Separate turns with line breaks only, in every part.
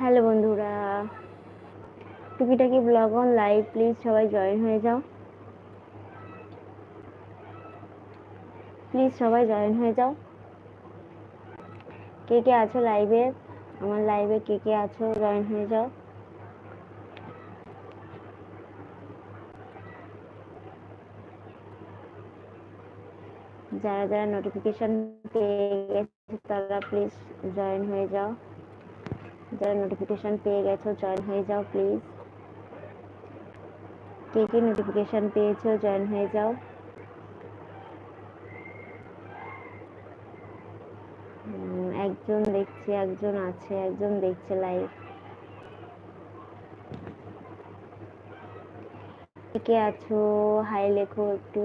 Hello বন্ধুরা। টুকিটাকি blog on live please সবাই জয়েন হয়ে যাও। প্লিজ সবাই জয়েন হয়ে যাও। কে কে আছো লাইভে আমার লাইভে কে কে আছো জয়েন হয়ে যাও। যারা যারা নোটিফিকেশন পেয়ে গেছে, তারা প্লিজ জয়েন হয়ে যাও। যারা নোটিফিকেশন পেয়ে গেছো জয়েন হয়ে যাও প্লিজ কে কে নোটিফিকেশন পেয়েছ জয়েন হয়ে যাও। একজন দেখছি, একজন আছে, একজন দেখছে লাইভ কে আছো? হাই লেখো একটু।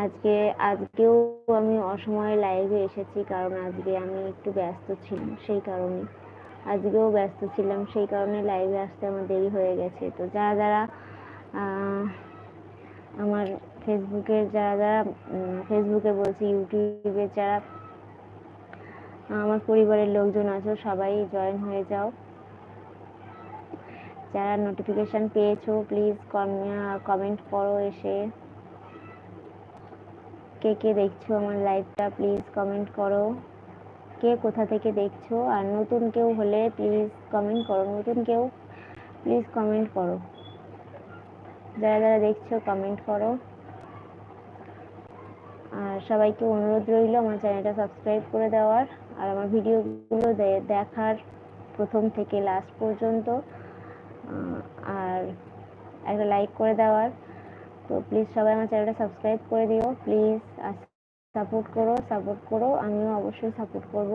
আজকে, আজকেও আমি অসময়ে লাইভে এসেছি কারণ আজকে আমি একটু ব্যস্ত ছিলাম সেই কারণে। আজকেও ব্যস্ত ছিলাম সেই কারণে লাইভে আসতে আমার দেরি হয়ে গেছে। তো যারা যারা আমার ফেসবুকের যারা যারা ফেসবুকে বলছি, ইউটিউবে যারা, আমার পরিবারের লোকজন আছো, সবাই জয়েন হয়ে যাও। যারা নোটিফিকেশন পেয়েছ প্লিজ কমেন্ট করো এসে। কে কে দেখছ আমার লাইভটা প্লিজ কমেন্ট করো। কে কোথা থেকে দেখছ? আর নতুন কেউ হলে প্লিজ কমেন্ট করো। নতুন কেউ প্লিজ কমেন্ট করো। যারা যারা দেখছ কমেন্ট করো। আর সবাইকে অনুরোধ রইল আমার চ্যানেলটা সাবস্ক্রাইব করে দেওয়ার। আর আমার ভিডিওগুলো দেখার প্রথম থেকে লাস্ট পর্যন্ত। আর একটা লাইক করে দেওয়ার। তো প্লিজ সবাই আমার চ্যানেলটা সাবস্ক্রাইব করে দিও। প্লিজ সাপোর্ট করো সাপোর্ট করো। আমিও অবশ্যই সাপোর্ট করব।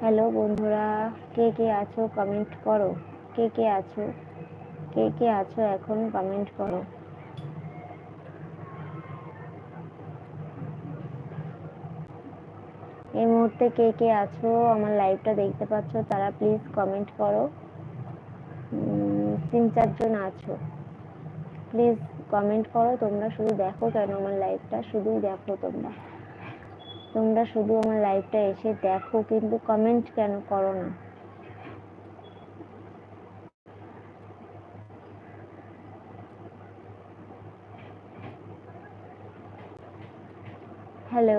হ্যালো বন্ধুরা, কে কে আছো কমেন্ট করো। কে কে আছো? কে কে আছো এখন কমেন্ট করো। এই মুহূর্তে কে কে আছো আমার লাইভটা দেখতে পাচ্ছ, তারা প্লিজ কমেন্ট করো। তিন চারজন আছো। প্লিজ কমেন্ট করো, তোমরা শুধু দেখো কেন আমার লাইভটা শুধুই দেখো তোমরা। তোমরা শুধু আমার লাইভটা এসে দেখো, কিন্তু কমেন্ট কেন করো না? হ্যালো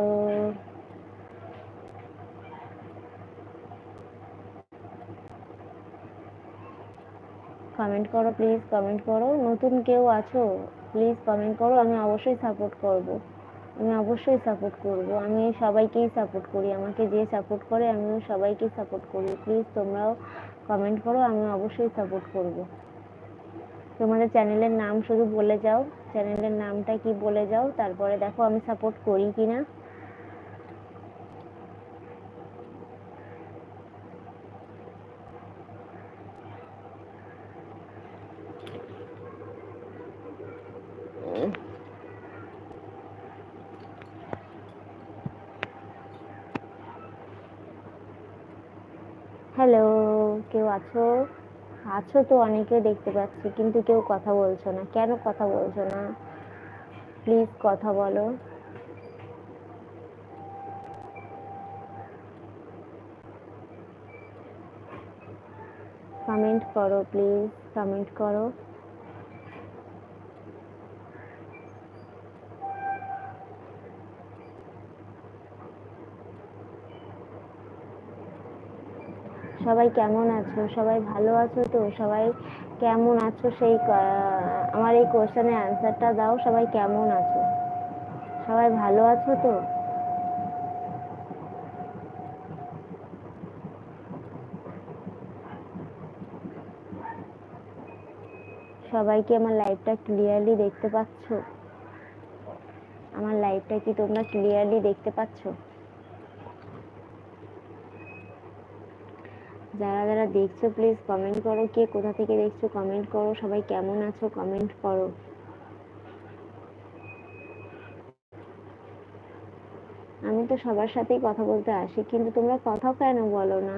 কমেন্ট করো প্লিজ কমেন্ট করো। নতুন কেউ আছো? প্লিজ কমেন্ট করো, আমি অবশ্যই সাপোর্ট করব। আমি অবশ্যই সাপোর্ট করব। আমি সবাইকেই সাপোর্ট করি, আমাকে যে সাপোর্ট করে, আমিও সবাইকেই সাপোর্ট করি। প্লিজ তোমরাও কমেন্ট করো, আমি অবশ্যই সাপোর্ট করব। তোমাদের চ্যানেলের নাম শুধু বলে যাও। চ্যানেলের নামটা কি বলে যাও, তারপরে দেখো আমি সাপোর্ট করি কিনা। হ্যালো, কেউ আছো? আছো তো অনেকে দেখতে পাচ্ছি, কিন্তু কেউ কথা বলছো না। কেন কথা বলছো না? প্লিজ কথা বলো। কমেন্ট করো, প্লিজ। কমেন্ট করো। সবাই কেমন আছো? সবাই ভালো আছো তো? সবাই কেমন আছো? সেই আমার এই কোশ্চেনের অ্যান্সারটা দাও, সবাই কেমন আছো? সবাই ভালো আছো তো? সবাই কি আমার লাইভটা ক্লিয়ারলি দেখতে পাচ্ছ? আমার লাইভটা কি তোমরা ক্লিয়ারলি দেখতে পাচ্ছ? যারা যারা দেখছ প্লিজ কমেন্ট করো। কে কোথা থেকে দেখছ কমেন্ট করো। সবাই কেমন আছো কমেন্ট করো। আমি তো সবার সাথেই কথা বলতে আসি, কিন্তু তোমরা কথা কেন বলো না?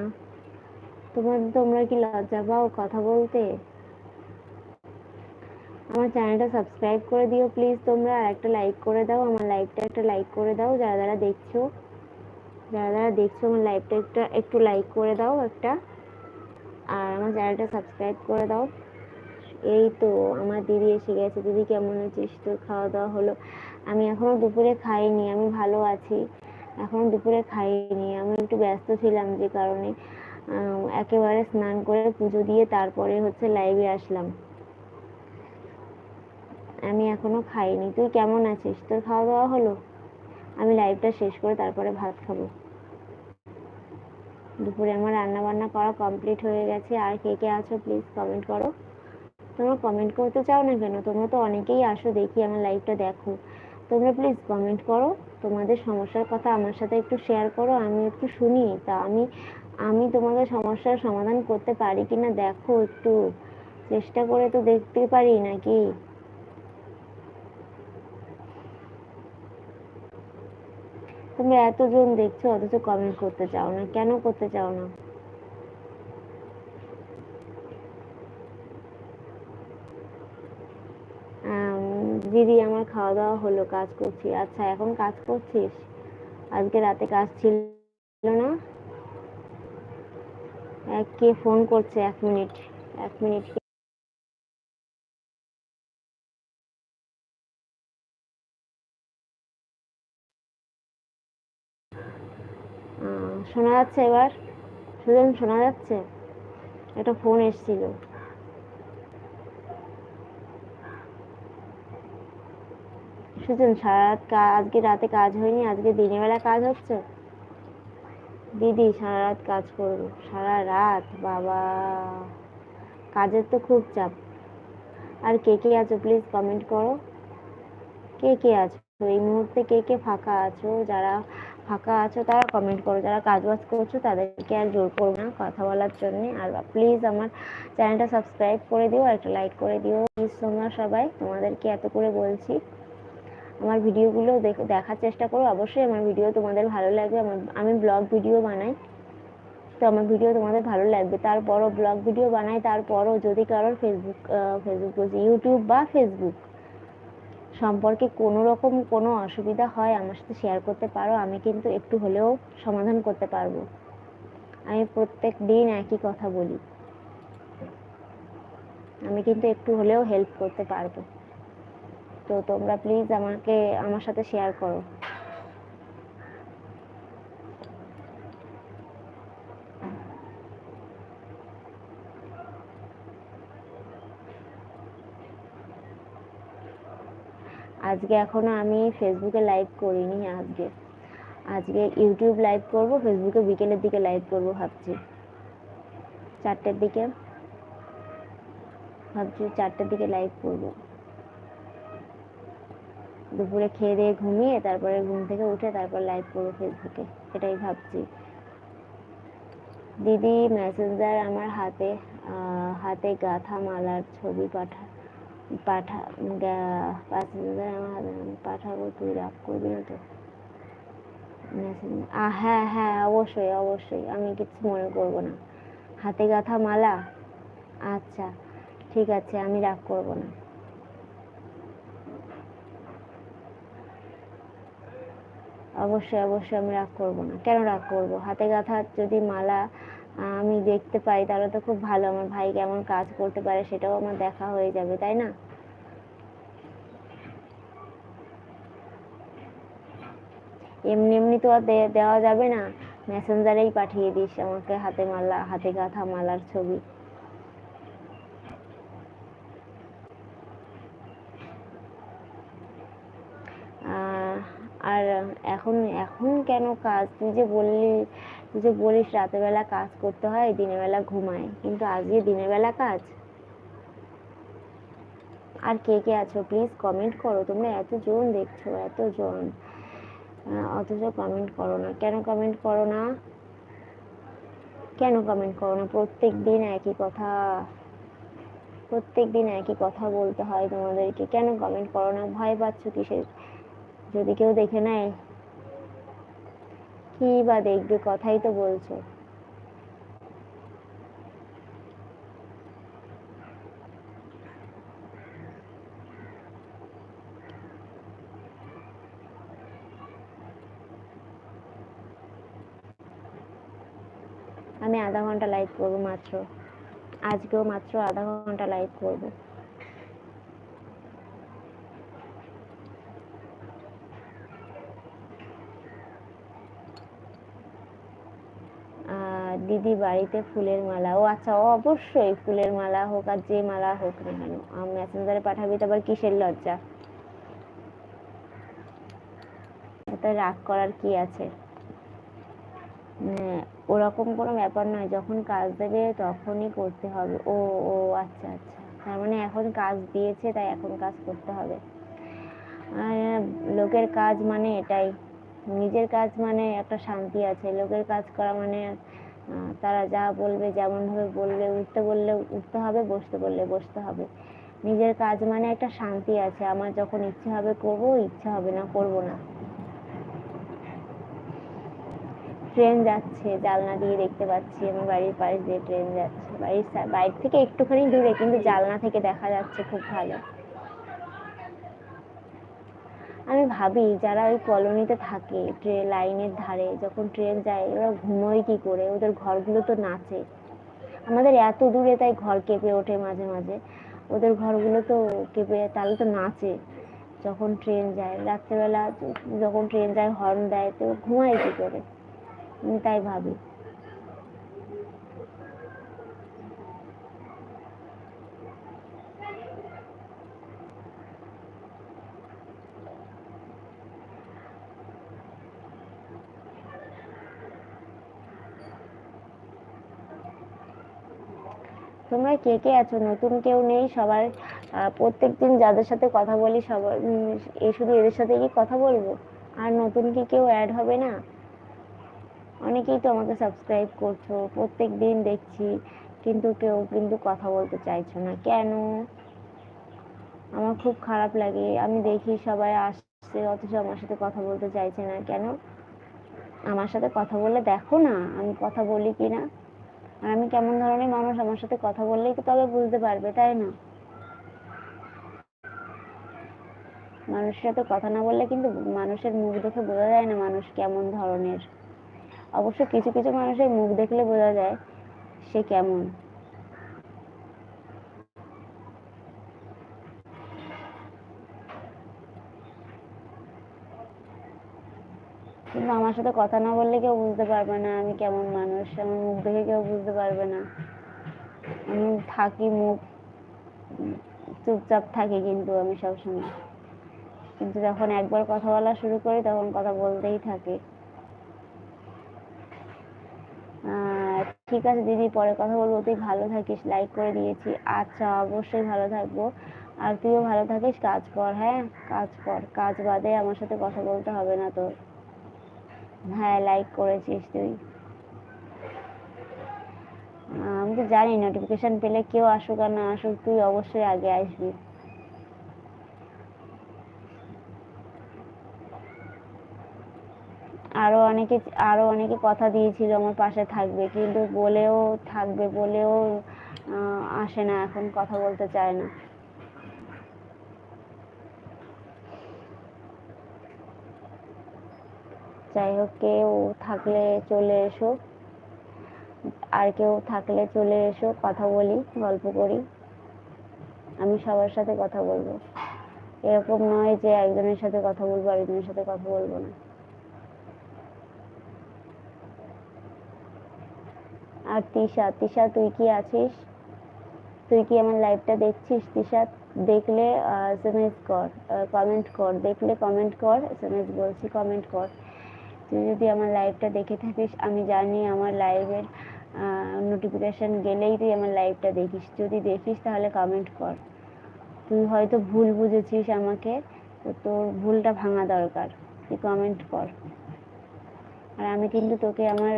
তোমার তোমরা কি লজ্জা পাও কথা বলতে? আমার চ্যানেলটা সাবস্ক্রাইব করে দিও প্লিজ তোমরা আর একটা লাইক করে দাও, আমার লাইভটা একটা লাইক করে দাও, যারা যারা দেখছ। যারা যারা দেখছ, আমার লাইভটা একটা, একটু লাইক করে দাও একটা। আর আমার চ্যানেলটা সাবস্ক্রাইব করে দাও। এই তো আমার দিদি এসে গেছে। দিদি, কেমন আছিস? তোর খাওয়া দাওয়া হলো? আমি এখনও দুপুরে খাইনি, আমি ভালো আছি। এখনও দুপুরে খাইনি। আমি একটু ব্যস্ত ছিলাম যে কারণে একেবারে স্নান করে পুজো দিয়ে তারপরে হচ্ছে লাইভে আসলাম। আমি এখনও খাইনি। তুই কেমন আছিস? তোর খাওয়া দাওয়া হলো? আমি লাইভটা শেষ করে তারপরে ভাত খাব। দুপুরে আমার রান্না বান্না করা কমপ্লিট হয়ে গেছে। আর কে কে আছো প্লিজ কমেন্ট করো। তোমরা কমেন্ট করতে চাও না কেন? তোমরা তো অনেকেই আসো, দেখি আমার লাইভটা দেখো। তোমরা প্লিজ কমেন্ট করো। তোমাদের সমস্যার কথা আমার সাথে একটু শেয়ার করো, আমি একটু শুনি। তা আমি আমি তোমাদের সমস্যার সমাধান করতে পারি কিনা দেখো একটু। চেষ্টা করে তো দেখতে পারি নাকি? তুমি এতজন দেখছ, অথচ কমেন্ট করতে চাও না। কেন করতে চাও না? দিদি, আমার খাওয়া দাওয়া হলো, কাজ করছি। আচ্ছা এখন কাজ করছিস? আজকে রাতে কাজ ছিল না? কে ফোন করছে, এক মিনিট এক মিনিট শোনা যাচ্ছে এবার? সুজন, শোনা যাচ্ছে? একটা ফোন এসেছিল। সুজন, সারা রাত আজকে রাতে কাজ হয়নি, আজকে দিনের বেলা কাজ হচ্ছে? দিদি, সারা রাত কাজ করব। সারা রাত, বাবা। কাজের তো খুব চাপ। আর কে কে আছো প্লিজ কমেন্ট করো। কে কে আছো? এই মুহূর্তে কে কে ফাঁকা আছো? যারা ফাঁকা আছো, তারা কমেন্ট করো। যারা কাজ বাজ করছ, তাদেরকে আর জোর করব না কথা বলার জন্যে। আর প্লিজ আমার চ্যানেলটা সাবস্ক্রাইব করে দিও আর একটা লাইক করে দিও। প্লিজ তোমরা সবাই তোমাদেরকে এত করে বলছি। আমার ভিডিওগুলো দেখার চেষ্টা করো। অবশ্যই আমার ভিডিও তোমাদের ভালো লাগবে। আমার, আমি ব্লগ ভিডিও বানাই। তো আমার ভিডিও তোমাদের ভালো লাগবে। তারপরও ব্লগ ভিডিও বানাই। তারপরও যদি কারোর ফেসবুক ফেসবুক ইউটিউব বা ফেসবুক সম্পর্কে কোনো রকম কোনো অসুবিধা হয় আমার সাথে শেয়ার করতে পারো, আমি কিন্তু একটু হলেও সমাধান করতে পারব। আমি প্রত্যেক দিন একই কথা বলি। আমি কিন্তু একটু হলেও হেল্প করতে পারব। তো তোমরা প্লিজ আমাকে, আমার সাথে শেয়ার করো। আজকে এখনও আমি ফেসবুকে লাইভ করিনি আজকে। আজকে ইউটিউব লাইভ করব ফেসবুকে বিকেলের দিকে লাইভ করব ভাবছি। চারটের দিকে। ভাবছি চারটের দিকে লাইভ করব। দুপুরে খেয়ে দিয়ে ঘুমিয়ে তারপরে ঘুম থেকে উঠে তারপর লাইভ করব ফেসবুকে এটাই ভাবছি। দিদি মেসেঞ্জার আমার হাতে হাতে গাথা মালার ছবি পাঠা পাঠা প্যাসেঞ্জার আমার হাতে পাঠাবো তুই রাগ করবি না তো? হ্যাঁ হ্যাঁ অবশ্যই অবশ্যই, আমি কিছু মনে করব না। হাতে গাঁথা মালা? আচ্ছা ঠিক আছে, আমি রাগ করব না। অবশ্যই অবশ্যই আমি রাগ করব না। কেন রাগ করব? হাতে গাঁথা যদি মালা আমি দেখতে পাই, তাহলে তো খুব ভালো। আমার ভাই কেমন কাজ করতে পারে সেটাও আমার দেখা হয়ে যাবে, তাই না? এমনি এমনি তো আর দেওয়া যাবে না। মেসেঞ্জারেই পাঠিয়ে দিস আমাকে হাতে মালা, হাতে গাঁথা মালার ছবি। আর এখন এখন কেন কাজ? তুই যে বললি যে বলিস বেলা কাজ করতে হয় দিনের বেলা ঘুমায়। কিন্তু আজকে দিনের বেলা কাজ? আর কে কে আছো? প্লিজ কমেন্ট করো। তোমরা এতজন দেখছ, এতজন। অথচ কমেন্ট করো না। কেন কমেন্ট করো না? কেন কমেন্ট করো না? প্রত্যেক দিন একই কথা। প্রত্যেক দিন একই কথা বলতে হয় তোমাদেরকে। কেন কমেন্ট করো না? ভয় পাচ্ছ কিসের? যদি কেউ দেখে নেয় কি বা দেখবে কথাই তো বলছো। আমি আধা ঘণ্টা লাইভ করব মাত্র। আজকেও মাত্র আধা ঘণ্টা লাইভ করব। দিদি বাড়িতে ফুলের মালা। ও আচ্ছা অবশ্যই ফুলের মালা হোক আর যে মালা হোক না কেন, আমি মেসেঞ্জারে পাঠাবি তো আবার কিসের লজ্জা? এত রাগ করার কি আছে? মানে ওরকম কোনো ব্যাপার নয়, যখন কাজ দেবে তখনই করতে হবে। ও ও আচ্ছা আচ্ছা। তার মানে এখন কাজ দিয়েছে, তাই এখন কাজ করতে হবে। লোকের কাজ মানে এটাই। নিজের কাজ মানে একটা শান্তি আছে, লোকের কাজ করা মানে তারা যা বলবে, যেমন ভাবে বলবে, উঠতে বললে উঠতে হবে, বসতে বললে বসতে হবে। নিজের কাজ মানে একটা শান্তি আছে। আমার যখন ইচ্ছে হবে করব, ইচ্ছা হবে না করব না। ট্রেন যাচ্ছে জানলা দিয়ে দেখতে পাচ্ছি আমার বাড়ির পাশ দিয়ে ট্রেন যাচ্ছে। বাড়ির বাইরে থেকে একটুখানি দূরে, কিন্তু জানলা থেকে দেখা যাচ্ছে খুব ভালো। আমি ভাবি যারা ওই কলোনিতে থাকে ট্রেন লাইনের ধারে, যখন ট্রেন যায়, ওরা ঘুমোয় কি করে? ওদের ঘরগুলো তো নাচে। আমাদের এত দূরে তাই ঘর কেঁপে ওঠে মাঝে মাঝে। ওদের ঘরগুলো তো কেঁপে, তাহলে তো নাচে। যখন ট্রেন যায়, রাত্রেবেলা যখন ট্রেন যায় হর্ন দেয়, তো ঘুমায় কি করে? আমি তাই ভাবি। তোমরা কে কে আছো? নতুন কেউ নেই, সবার প্রত্যেক দিন যাদের সাথে কথা বলি, সবার এই শুধু এদের সাথে কি কথা বলব। আর নতুন কি কেউ অ্যাড হবে না? অনেকেই তো আমাকে সাবস্ক্রাইব করছ প্রত্যেক দিন দেখছি, কিন্তু কেউ কিন্তু কথা বলতে চাইছো না। কেন? আমার খুব খারাপ লাগে। আমি দেখি সবাই আসছে, অথচ আমার সাথে কথা বলতে চাইছে না। কেন? আমার সাথে কথা বলে দেখো না আমি কথা বলি কি না আর আমি কেমন ধরনের মানুষ, আমার সাথে কথা বললেই তো তবে বুঝতে পারবে, তাই না? মানুষের সাথে কথা না বললে কিন্তু মানুষের মুখ দেখে বোঝা যায় না মানুষ কেমন ধরনের। অবশ্য কিছু কিছু মানুষের মুখ দেখলে বোঝা যায় সে কেমন। কিন্তু আমার সাথে কথা না বললে কেউ বুঝতে পারবে না আমি কেমন মানুষ, আমার মুখ দেখে কেউ বুঝতে পারবে না। আমি থাকি মুখ, চুপচাপ থাকি কিন্তু আমি সবসময়। কিন্তু যখন একবার কথা বলা শুরু করি তখন কথা বলতেই থাকি। ঠিক আছে দিদি, পরে কথা বলব, তুই ভালো থাকিস লাইক করে দিয়েছি। আচ্ছা অবশ্যই ভালো থাকব। আর তুইও ভালো থাকিস, কাজ কর হ্যাঁ? কাজ কর, কাজ বাদে আমার সাথে কথা বলতে হবে না তোর। হ্যাঁ লাইক করেছিস তুই? আমি তো জানি নোটিফিকেশন পেলে কেউ আসুক আর না আসুক, তুই অবশ্যই আগে আসবি। আরও অনেকে আরও অনেকে কথা দিয়েছিল আমার পাশে থাকবে, কিন্তু বলেও থাকবে, বলেও আসে না, এখন কথা বলতে চায় না। যাই হোক, কেউ থাকলে চলে এসো। আর কেউ থাকলে চলে এসো, কথা বলি, গল্প করি। আমি সবার সাথে কথা বলব। এরকম নয় যে একজনের সাথে কথা বলব, আরেকজনের সাথে কথা বলব না। আর তিশা তিশা, তুই কি আছিস? তুই কি আমার লাইভটা দেখছিস, তিশা? দেখলে এসএমএস কর কমেন্ট কর, দেখলে কমেন্ট কর এসএমএস বলছি কমেন্ট কর। তুই যদি আমার লাইভটা দেখে থাকিস, আমি জানি আমার লাইভের নোটিফিকেশন গেলেই তুই আমার লাইভটা দেখিস। যদি দেখিস তাহলে কমেন্ট কর। তুই হয়তো ভুল বুঝেছিস আমাকে, তো তোর ভুলটা ভাঙা দরকার। তুই কমেন্ট কর। আর আমি কিন্তু তোকে আমার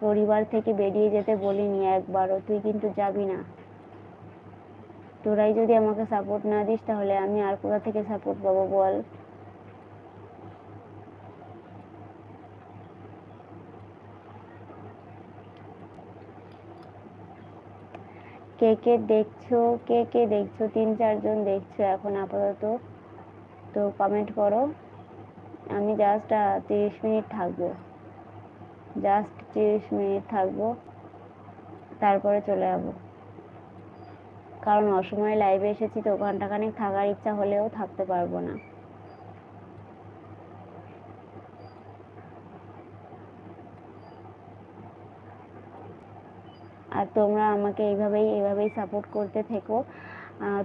পরিবার থেকে বেরিয়ে যেতে বলিনি একবারও। তুই কিন্তু যাবি না। তোরাই যদি আমাকে সাপোর্ট না দিস, তাহলে আমি আর কোথা থেকে সাপোর্ট পাবো বল? কে কে দেখছ? কে কে দেখছ? তিন, চারজন দেখছ এখন আপাতত। তো কমেন্ট করো। আমি জাস্ট তিরিশ মিনিট থাকব। জাস্ট তিরিশ মিনিট থাকব। তারপরে চলে যাব। কারণ অসময়ে লাইভে এসেছি তো ঘন্টাখানেক থাকার ইচ্ছা হলেও থাকতে পারব না। আর তোমরা আমাকে এইভাবেই এইভাবেই সাপোর্ট করতে থেকো।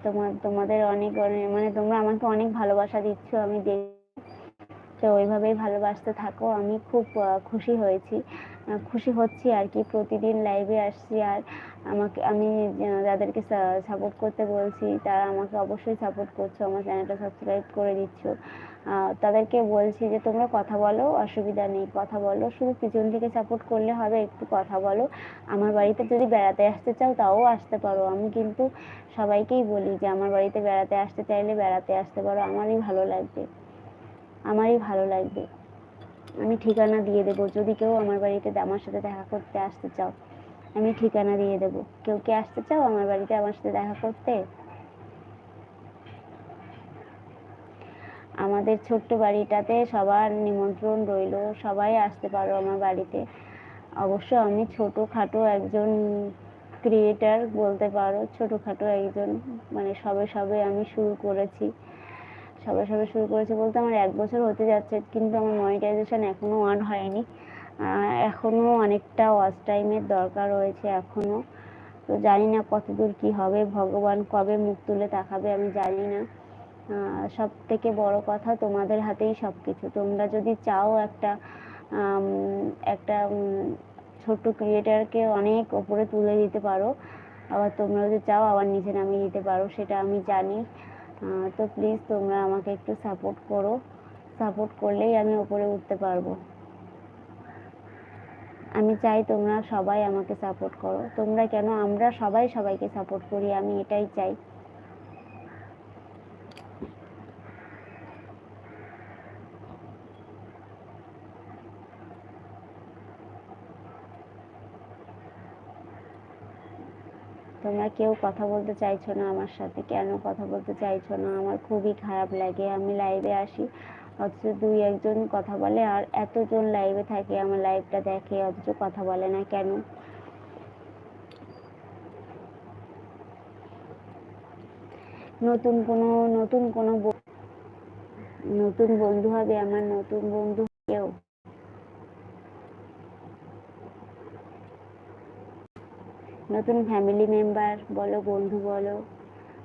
তোমার, তোমাদের অনেক অনেক মানে তোমরা আমাকে অনেক ভালোবাসা দিচ্ছ, আমি তো ওইভাবেই ভালোবাসতে থাকো। আমি খুব খুশি হয়েছি। খুশি হচ্ছি আর কি। প্রতিদিন লাইভে আসছি আর আমাকে, আমি যাদেরকে সাপোর্ট করতে বলছি, তারা আমাকে অবশ্যই সাপোর্ট করছ, আমার চ্যানেলটা সাবস্ক্রাইব করে দিচ্ছ। তাদেরকে বলছি যে, তোমরা কথা বলো, অসুবিধা নেই, কথা বলো। শুধু পিছন থেকে সাপোর্ট করলে হবে, একটু কথা বলো। আমার বাড়িতে যদি বেড়াতে আসতে চাও, তাও আসতে পারো। আমি কিন্তু সবাইকেই বলি যে, আমার বাড়িতে বেড়াতে আসতে চাইলে বেড়াতে আসতে পারো। আমারই ভালো লাগবে। আমারই ভালো লাগবে। আমি ঠিকানা দিয়ে দেবো। যদি কেউ আমার বাড়িতে আমার সাথে দেখা করতে আসতে চাও, আমি ঠিকানা দিয়ে দেবো। কেউ কি আসতে চাও আমার বাড়িতে আমার সাথে দেখা করতে? আমাদের ছোট্ট বাড়িটাতে সবার নিমন্ত্রণ রইল, সবাই আসতে পারো আমার বাড়িতে। অবশ্য আমি ছোটোখাটো একজন ক্রিয়েটার বলতে পারো, ছোটোখাটো একজন মানে সবে সবে আমি শুরু করেছি। সবে সবে শুরু করেছি বলতে আমার এক বছর হতে যাচ্ছে, কিন্তু আমার মনিটাইজেশন এখনও অন হয়নি। এখনও অনেকটা ওয়াচ টাইমের দরকার রয়েছে এখনও তো জানি না কতদূর কি হবে, ভগবান কবে মুখ তুলে তাকাবে আমি জানি না। সব থেকে বড় কথা তোমাদের হাতেই সব কিছু তোমরা যদি চাও একটা একটা ছোট্ট ক্রিয়েটারকে অনেক ওপরে তুলে দিতে পারো, আবার তোমরা যদি চাও আবার নিচে নামিয়ে দিতে পারো, সেটা আমি জানি। তো প্লিজ তোমরা আমাকে একটু সাপোর্ট করো। সাপোর্ট করলেই আমি ওপরে উঠতে পারব। আমি চাই তোমরা সবাই আমাকে সাপোর্ট করো। তোমরা কেন? আমরা সবাই সবাইকে সাপোর্ট করি, আমি এটাই চাই। তোমরা কেউ কথা বলতে চাইছো না আমার সাথে? কেন কথা বলতে চাইছো না? আমার খুবই খারাপ লাগে। আমি লাইভে আসি। অথচ দুই একজন কথা বলে আর এতজন লাইভে থাকে, আমার লাইভটা দেখে, অথচ কথা বলে না কেন? নতুন কোনো নতুন কোনো নতুন বন্ধু হবে আমার নতুন বন্ধু কেউ? নতুন ফ্যামিলি মেম্বার বলো, বন্ধু বলো,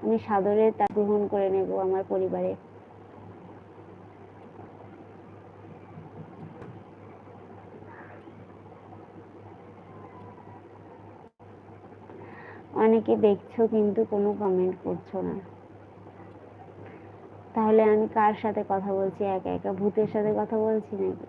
আমি সাদরে তা গ্রহণ করে নেব আমার পরিবারে। অনেকে দেখছ কিন্তু কোনো কমেন্ট করছ না। তাহলে আমি কার সাথে কথা বলছি? একা একা ভূতের সাথে কথা বলছি নাকি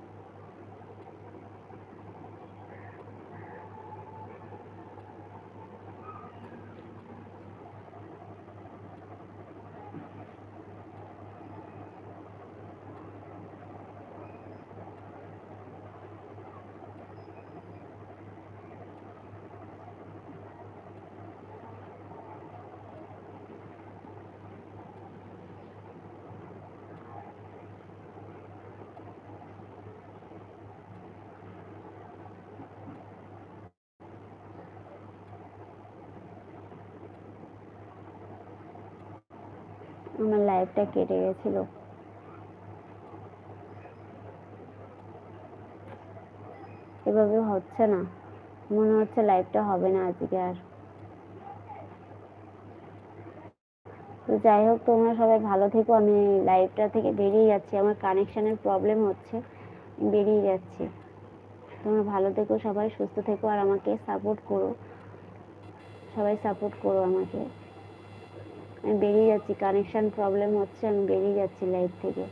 আমার লাইফটা কেটে গেছিল। এভাবে হচ্ছে না। মনে হচ্ছে লাইফটা হবে না আজকে আর। তো যাই হোক, তোমরা সবাই ভালো থেকো। আমি লাইভটা থেকে বেরিয়ে যাচ্ছি। আমার কানেকশনের প্রবলেম হচ্ছে। বেরিয়ে যাচ্ছি। তোমরা ভালো থেকো সবাই, সুস্থ থেকো আর আমাকে সাপোর্ট করো। সবাই সাপোর্ট করো আমাকে। আমি বেরিয়ে যাচ্ছি কানেকশান প্রবলেম হচ্ছে আমি বেরিয়ে যাচ্ছি লাইভ থেকে।